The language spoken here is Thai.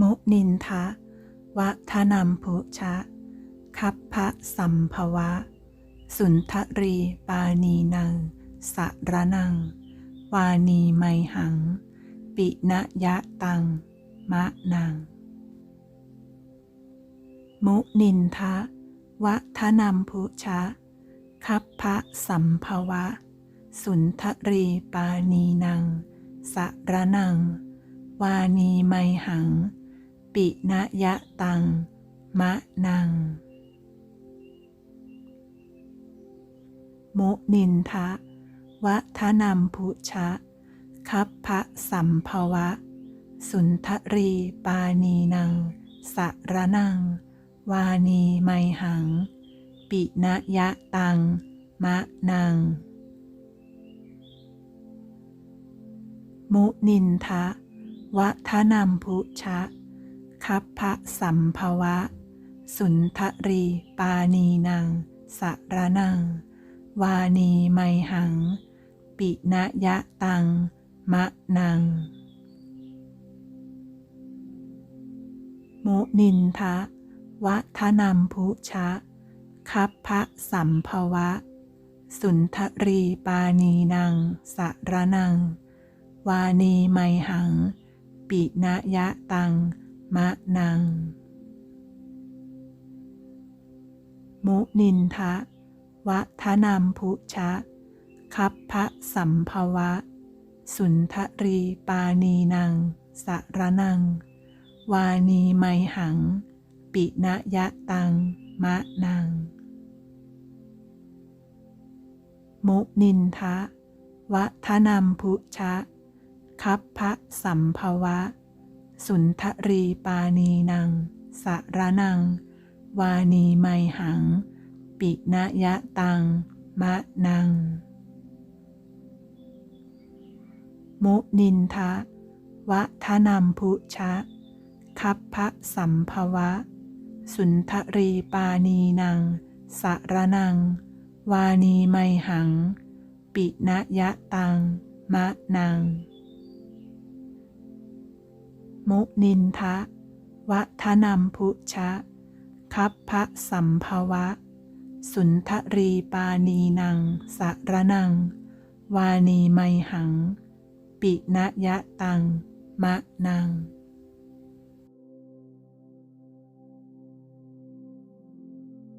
มุนินทะวะทนัมพุชะ คัพพะสัมภวะ สุนทรีปานีนังสะระนัง วานีไมหัง ปินะยะตัง มะนัง มุนินทะวะทนัมพุชะ คัพพะสัมภวะ สุนทรีปานีนังสะระนัง วานีไมหัง ปินะยะตัง มะนัง มุนินทะวะทนัมพุชะ คัพพะสัมภวะ สุนทรีปานีนัง สะระนัง วานีไมหัง ปินะยะตัง มะนัง มุนินทะวะทนัมพุชะ คัพพะสัมภวะ สุนทรีปานีนังสะระนัง วานีไมหัง ปินะยะตัง มะนัง มุนินทะวะทนัมพุชะ คัพพะสัมภวะ สุนทรีปานีนังสะระนัง วานีไมหัง ปินะยะตัง มะนัง มุนินทะวะทนัมพุชะ คับพพะสัมภวะ สุนทรีปานีนังสะระนัง วานีไมหัง ปินยะตัง มะนัง มุนินทะวะทนัมพุชะ คับพพะสัมภวะ สุนทรีปานีนังสะระนัง วานีไมหัง ปินยะตัง มะนัง มุนินทะวะทนัมพุชะ คัพพะสัมภวะ สุนทรีปานีนังสะระนัง วานีไมหัง ปินยะตัง มะนัง มุนินทะวัฒนัมพุชะ คัพพะสัมภวะ สุนทรีปานีนังสะระนัง วานีไมหัง ปินยะตัง มะนัง